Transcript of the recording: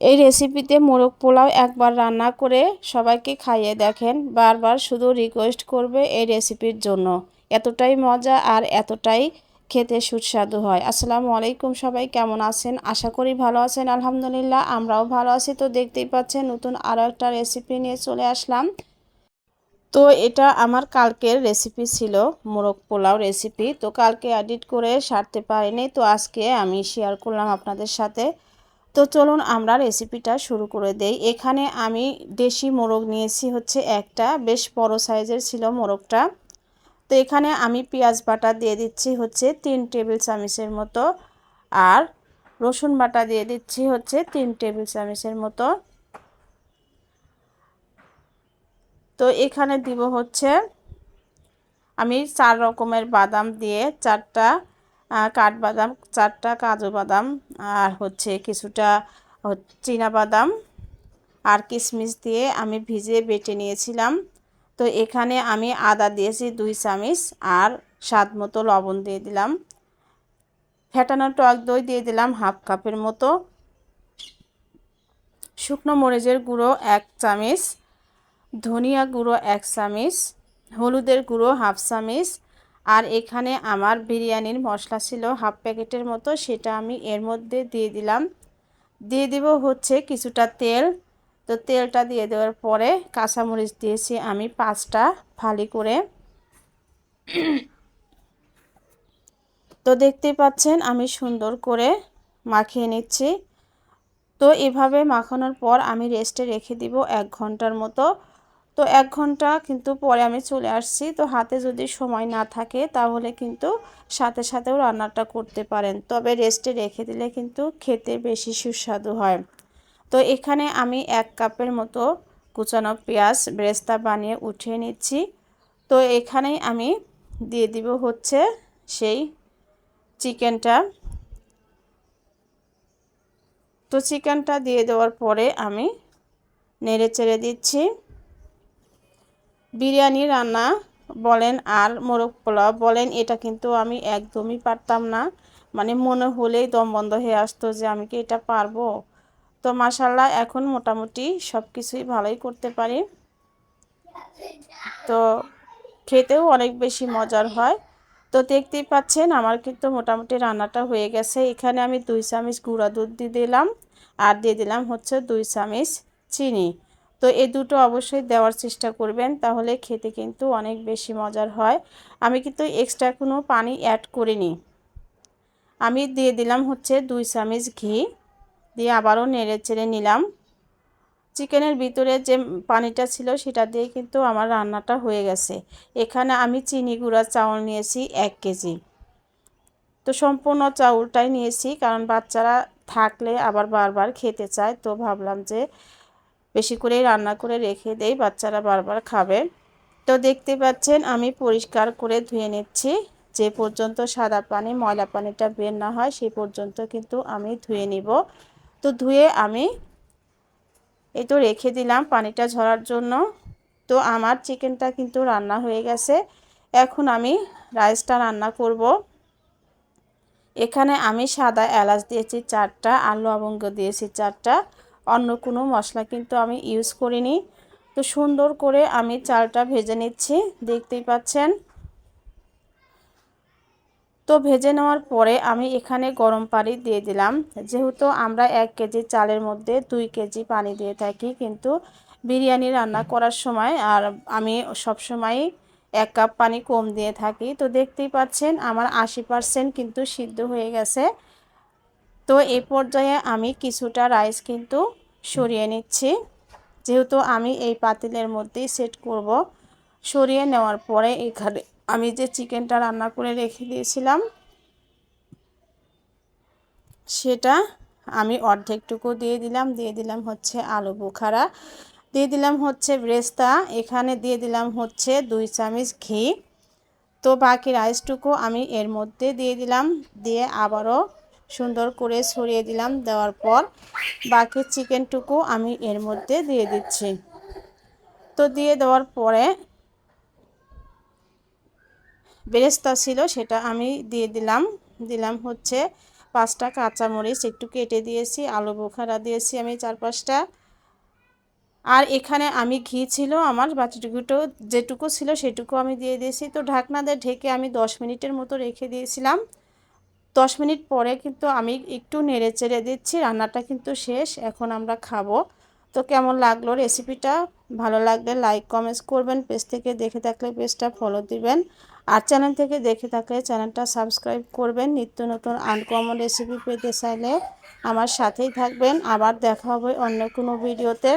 এই রেসিপিতে মোরগ পোলাও একবার রান্না করে সবাইকে খাইয়ে দেখেন। বারবার শুধু রিকোয়েস্ট করবে এই রেসিপির জন্য। এতটাই মজা আর এতটাই খেতে সুস্বাদু হয়। আসসালামু আলাইকুম সবাই, কেমন আছেন? আশা করি ভালো আছেন, আলহামদুলিল্লাহ। আমরাও ভালো আছি। তো দেখতেই পাচ্ছেন নতুন আরও একটা রেসিপি নিয়ে চলে আসলাম। তো এটা আমার কালকের রেসিপি ছিল, মোরগ পোলাও রেসিপি তো কালকে এডিট করে সারতে পারিনি। তো আজকে আমি শেয়ার করলাম আপনাদের সাথে। তো চলুন আমরা রেসিপিটা শুরু করে দেই। এখানে আমি দেশি মোরগ নিয়েছি হচ্ছে একটা, বেশ বড় সাইজের ছিল মোরগটা। তো এখানে আমি পেঁয়াজ বাটা দিয়ে দিচ্ছি হচ্ছে তিন টেবিল চামচের মতো আর রসুন বাটা দিয়ে দিচ্ছি হচ্ছে তিন টেবিল চামচের মতো। তো এখানে দিব হচ্ছে আমি চার রকমের বাদাম দিয়ে চারটা কাঠবাদাম, চারটা কাজু বাদাম, আর হচ্ছে কিছুটা চীনা বাদাম আর কিশমিশ দিয়ে আমি ভিজে বেটে নিয়েছিলাম। তো এখানে আমি আদা দিয়েছি দুই চামিচ আর স্বাদ মতো লবণ দিয়ে দিলাম। ফেটানো টক দই দিয়ে দিলাম হাফ কাপের মতো। শুকনো মরিচের গুঁড়ো এক চামিচ, ধনিয়া গুঁড়ো এক চামিচ, হলুদের গুঁড়ো হাফ চামিচ আর এখানে আমার বিরিয়ানির মশলা ছিল হাফ প্যাকেটের মতো, সেটা আমি এর মধ্যে দিয়ে দিলাম। দিয়ে দিব হচ্ছে কিছুটা তেল। তো তেলটা দিয়ে দেওয়ার পরে কাঁচামরিচ দিয়েছি আমি পাঁচটা ফালি করে। তো দেখতেই পাচ্ছেন আমি সুন্দর করে মাখিয়ে নিচ্ছি। তো এভাবে মাখানোর পর আমি রেস্টে রেখে দিব এক ঘণ্টার মতো। তো এক ঘণ্টা কিন্তু পরে আমি চলে আসছি। তো হাতে যদি সময় না থাকে তাহলে কিন্তু সাথে সাথেও রান্নাটা করতে পারেন। তবে রেস্টে রেখে দিলে কিন্তু খেতে বেশি সুস্বাদু হয়। তো এখানে আমি এক কাপের মতো কুচানো পেঁয়াজ ব্রেস্তা বানিয়ে উঠিয়ে নিচ্ছি। তো এখানেই আমি দিয়ে দিব হচ্ছে সেই চিকেনটা। তো চিকেনটা দিয়ে দেওয়ার পরে আমি নেড়ে চেড়ে দিচ্ছি। বিরিয়ানি রান্না বলেন আর মোরগ পোলাও বলেন, এটা কিন্তু আমি একদমই পারতাম না। মানে মনে হলেই দম বন্ধ হয়ে আসতো যে আমি কি এটা পারব। তো মাসাল্লাহ এখন মোটামুটি সব কিছুই ভালোই করতে পারি। তো খেতেও অনেক বেশি মজার হয়। তো দেখতেই পাচ্ছেন, আমার কিন্তু মোটামুটি রান্নাটা হয়ে গেছে। এখানে আমি দুই চামচ গুঁড়া দুধ দিয়ে দিলাম। আর দিয়ে দিলাম হচ্ছে দুই চামচ চিনি। তো এই দুটো অবশ্যই দেওয়ার চেষ্টা করবেন, তাহলে খেতে কিন্তু অনেক বেশি মজার হয়। আমি কিন্তু এক্সট্রা কোনো পানি অ্যাড করিনি। আমি দিয়ে দিলাম হচ্ছে দুই চামচ ঘি, দিয়ে আবারও নেড়ে চেড়ে নিলাম। চিকেনের ভিতরে যে পানিটা ছিল সেটা দিয়ে কিন্তু আমার রান্নাটা হয়ে গেছে। এখানে আমি চিনি গুঁড়া চাউল নিয়েছি এক কেজি। তো সম্পূর্ণ চাউলটাই নিয়েছি, কারণ বাচ্চারা থাকলে আবার বারবার খেতে চায়, তো ভাবলাম যে বেশি করেই রান্না করে রেখে দেই, বাচ্চারা বারবার খাবে। তো দেখতে পাচ্ছেন, আমি পরিষ্কার করে ধুয়ে নিচ্ছি। যে পর্যন্ত সাদা পানি, ময়লা পানিটা বের না হয় সেই পর্যন্ত কিন্তু আমি ধুয়ে নিব। তো ধুয়ে আমি এই তো রেখে দিলাম পানিটা ঝরার জন্য। তো আমার চিকেনটা কিন্তু রান্না হয়ে গেছে। এখন আমি রাইসটা রান্না করব। এখানে আমি সাদা এলাচ দিয়েছি চারটা আর লবঙ্গ দিয়েছি চারটা। অন্য কোনো মশলা কিন্তু আমি ইউজ করিনি। তো সুন্দর করে আমি চালটা ভেজে নিচ্ছি, দেখতেই পাচ্ছেন। তো ভেজে নেওয়ার পরে আমি এখানে গরম পানি দিয়ে দিলাম। যেহেতু আমরা এক কেজি চালের মধ্যে দুই কেজি পানি দিয়ে থাকি, কিন্তু বিরিয়ানি রান্না করার সময় আর আমি সব সময় এক কাপ পানি কম দিয়ে থাকি। তো দেখতেই পাচ্ছেন, আমার আশি পারসেন্ট কিন্তু সিদ্ধ হয়ে গেছে। তো এই পর্যায়ে আমি কিছুটা রাইস কিন্তু সরিয়ে নিচ্ছি। যেহেতু আমি এই পাতিলের মধ্যেই সেট করব। সরিয়ে নেওয়ার পরে এখানে আমি যে চিকেনটা রান্না করে রেখে দিয়েছিলাম, সেটা আমি অর্ধেকটুকু দিয়ে দিলাম। দিয়ে দিলাম হচ্ছে আলু বোখারা, দিয়ে দিলাম হচ্ছে ব্রেস্তা, এখানে দিয়ে দিলাম হচ্ছে দুই চামচ ঘি। তো বাকি রাইসটুকু আমি এর মধ্যে দিয়ে দিলাম। দিয়ে আবারও সুন্দর করে ছড়িয়ে দিলাম, দেওয়ার পর বাকি চিকেনটুকু আমি এর মধ্যে দিয়ে দিচ্ছি। তো দিয়ে দেওয়ার পরে বেরেস্তা ছিল সেটা আমি দিয়ে দিলাম। দিলাম হচ্ছে পাঁচটা কাঁচামরিচ, একটু কেটে দিয়েছি, আলু বোখারা দিয়েছি আমি চার পাঁচটা আর এখানে আমি ঘি ছিল আমার বাটিটুকুটো যেটুকু ছিল সেটুকু আমি দিয়ে দিয়েছি। তো ঢাকনা দিয়ে ঢেকে আমি দশ মিনিটের মতো রেখে দিয়েছিলাম। দশ মিনিট পরে কিন্তু আমি একটু নেড়ে চেড়ে দিচ্ছি, রান্নাটা কিন্তু শেষ, এখন আমরা খাব। তো কেমন লাগল রেসিপিটা? ভালো লাগলে লাইক, কমেন্টস করবেন, পেজ থেকে দেখে থাকলে পেজটা ফলো দিবেন। আর চ্যানেল থেকে দেখে থাকলে চ্যানেলটা সাবস্ক্রাইব করবেন, নিত্য নতুন আনকমন রেসিপি পেতে চাইলে আমার সাথেই থাকবেন। আবার দেখা হবে অন্য কোনো ভিডিওতে।